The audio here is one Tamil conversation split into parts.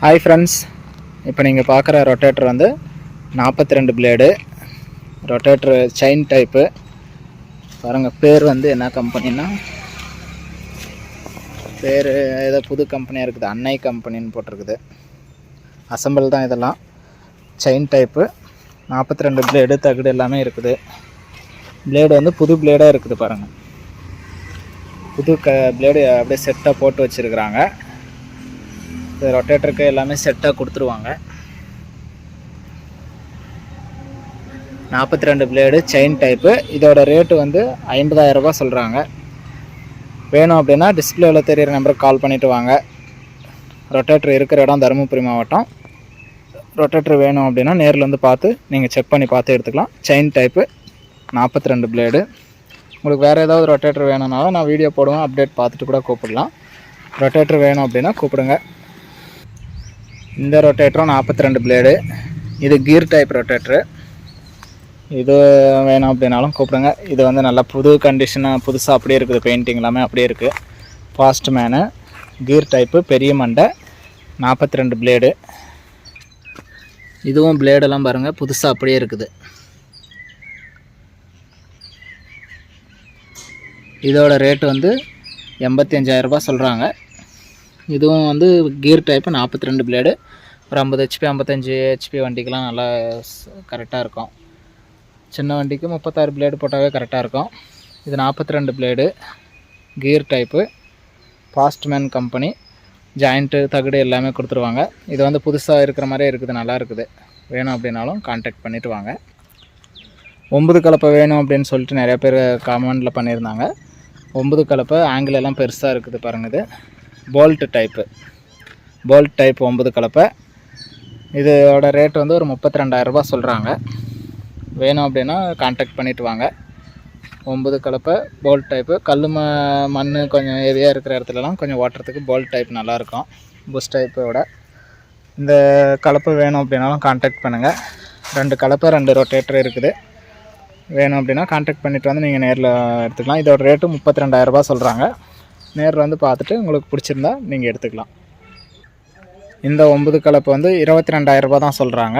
ஹாய் ஃப்ரெண்ட்ஸ் இப்போ நீங்கள் பார்க்குற ரொட்டேட்டர் வந்து நாற்பத்தி ரெண்டு பிளேடு ரொட்டேட்டர் செயின் டைப்பு பாருங்கள் பேர் வந்து என்ன கம்பெனின்னா பேர் ஏதோ புது கம்பெனியாக இருக்குது. அன்னை கம்பெனின்னு போட்டிருக்குது. அசம்பிள் தான் இதெல்லாம். செயின் டைப்பு நாற்பத்தி ரெண்டு பிளேடு தகுடு எல்லாமே இருக்குது. பிளேடு வந்து புது பிளேடாக இருக்குது பாருங்கள் புது க பிளேடு அப்படியே செட்டாக போட்டு வச்சுருக்குறாங்க. இது ரொட்டேட்டருக்கு எல்லாமே செட்டாக கொடுத்துருவாங்க. நாற்பத்தி ரெண்டு பிளேடு செயின் டைப்பு இதோட ரேட்டு வந்து ஐம்பதாயிரம் ரூபாய் சொல்கிறாங்க வேணும் அப்படின்னா டிஸ்பிளேவில் தெரியிற நம்பருக்கு கால் பண்ணிவிட்டு வாங்க. ரொட்டேட்டர் இருக்கிற இடம் தருமபுரி மாவட்டம். ரொட்டேட்டர் வேணும் அப்படின்னா நேரில் வந்து பார்த்து நீங்கள் செக் பண்ணி பார்த்து எடுத்துக்கலாம். செயின் டைப்பு நாற்பத்தி ரெண்டு பிளேடு உங்களுக்கு வேறு ஏதாவது ரொட்டேட்டர் வேணும்னாலும் நான் வீடியோ போடுவேன் அப்டேட் பார்த்துட்டு கூட கூப்பிடலாம். ரொட்டேட்டர் வேணும் அப்படின்னா கூப்பிடுங்க. இந்த ரொட்டேட்டரும் நாற்பத்தி ரெண்டு பிளேடு இது கீர் டைப் ரொட்டேட்ரு இது வேணும் அப்படின்னாலும் கூப்பிடுங்க. இது வந்து நல்லா புது கண்டிஷனாக புதுசாக அப்படியே இருக்குது. பெயிண்டிங் எல்லாமே அப்படியே இருக்குது ஃபாஸ்ட் மேனு கீர் டைப்பு பெரிய மண்டை நாற்பத்தி ரெண்டு பிளேடு இதுவும் பிளேடெல்லாம் பாருங்கள் புதுசாக அப்படியே இருக்குது. இதோட ரேட்டு வந்து எண்பத்தி அஞ்சாயிரரூபா சொல்கிறாங்க இதுவும் வந்து கீர் டைப்பு நாற்பத்தி ரெண்டு பிளேடு ஒரு ஐம்பது ஹெச்பி ஐம்பத்தஞ்சு ஹெச்பி வண்டிக்கெலாம் நல்லா கரெக்டாக இருக்கும். சின்ன வண்டிக்கு முப்பத்தாறு பிளேடு போட்டாவே கரெக்டாக இருக்கும். இது நாற்பத்தி ரெண்டு blade gear type Fastman company joint தகுடு எல்லாமே கொடுத்துருவாங்க. இது வந்து புதுசாக இருக்கிற மாதிரியே இருக்குது நல்லா இருக்குது. வேணும் அப்படின்னாலும் காண்டாக்ட் பண்ணிவிட்டு வாங்க. ஒம்பது கலப்பை வேணும் அப்படின்னு சொல்லிட்டு நிறையா பேர் கமெண்டில் பண்ணியிருந்தாங்க. ஒம்பது கலப்பை ஆங்கிள் எல்லாம் பெருசாக இருக்குது பாருங்கள் இது. போல்ட் டைப்பு போல்ட் டைப் ஒம்பது கலப்பை. இதோட ரேட் வந்து ஒரு முப்பத்தி ரெண்டாயிரரூபா சொல்கிறாங்க வேணும் அப்படின்னா காண்டாக்ட் பண்ணிவிட்டு வாங்க. ஒம்பது கலப்பை போல்ட் டைப்பு கல் ம மண் கொஞ்சம் ஹெவியாக இருக்கிற இடத்துலலாம் கொஞ்சம் ஓட்டுறதுக்கு போல்ட் டைப் நல்லாயிருக்கும். புஷ் டைப்போட இந்த கலப்பை வேணும் அப்படின்னாலும் காண்டாக்ட் பண்ணுங்கள் ரெண்டு கலப்பை ரெண்டு ரொட்டேட்டர் இருக்குது. வேணும் அப்படின்னா காண்டாக்ட் பண்ணிவிட்டு வந்து நீங்கள் நேரில் எடுத்துக்கலாம். இதோட ரேட்டு முப்பத்தி ரெண்டாயிரரூபா சொல்கிறாங்க நேரில் வந்து பார்த்துட்டு உங்களுக்கு பிடிச்சிருந்தா நீங்கள் எடுத்துக்கலாம். இந்த ஒம்பது கலப்பு வந்து இருபத்தி ரெண்டாயிரரூபா தான் சொல்கிறாங்க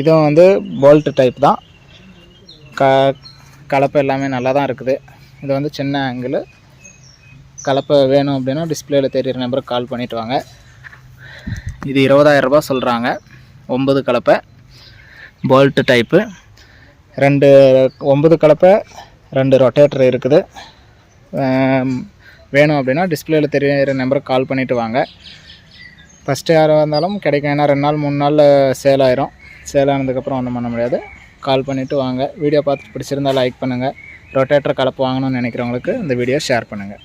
இதுவும் வந்து போல்ட் டைப் தான். க கலப்பை எல்லாமே நல்லா தான் இருக்குது. இது வந்து சின்ன ஆங்கிள் கலப்பை வேணும் அப்படின்னா டிஸ்பிளேயில் தெரியிற நம்பருக்கு கால் பண்ணிவிட்டு வாங்க. இது இருபதாயிரரூபா சொல்கிறாங்க ஒம்பது கலப்பை போல்ட்டு டைப்பு ரெண்டு ஒம்பது கலப்பை ரெண்டு ரொட்டேட்டர் இருக்குது. வேணும் அப்படின்னா டிஸ்பிளேயில் தெரியிற நம்பருக்கு கால் பண்ணிவிட்டு வாங்க. ஃபஸ்ட்டு யாராக இருந்தாலும் கிடைக்கும். ஏன்னா ரெண்டு நாள் மூணு நாளில் சேல் ஆயிரும். சேல் ஆனதுக்கப்புறம் ஒன்றும் பண்ண முடியாது. கால் பண்ணிவிட்டு வாங்க. வீடியோ பார்த்துட்டு பிடிச்சிருந்தா லைக் பண்ணுங்கள் ரொட்டேட்டர் கலப்பு வாங்கணும்னு நினைக்கிறவங்களுக்கு இந்த வீடியோ ஷேர் பண்ணுங்கள்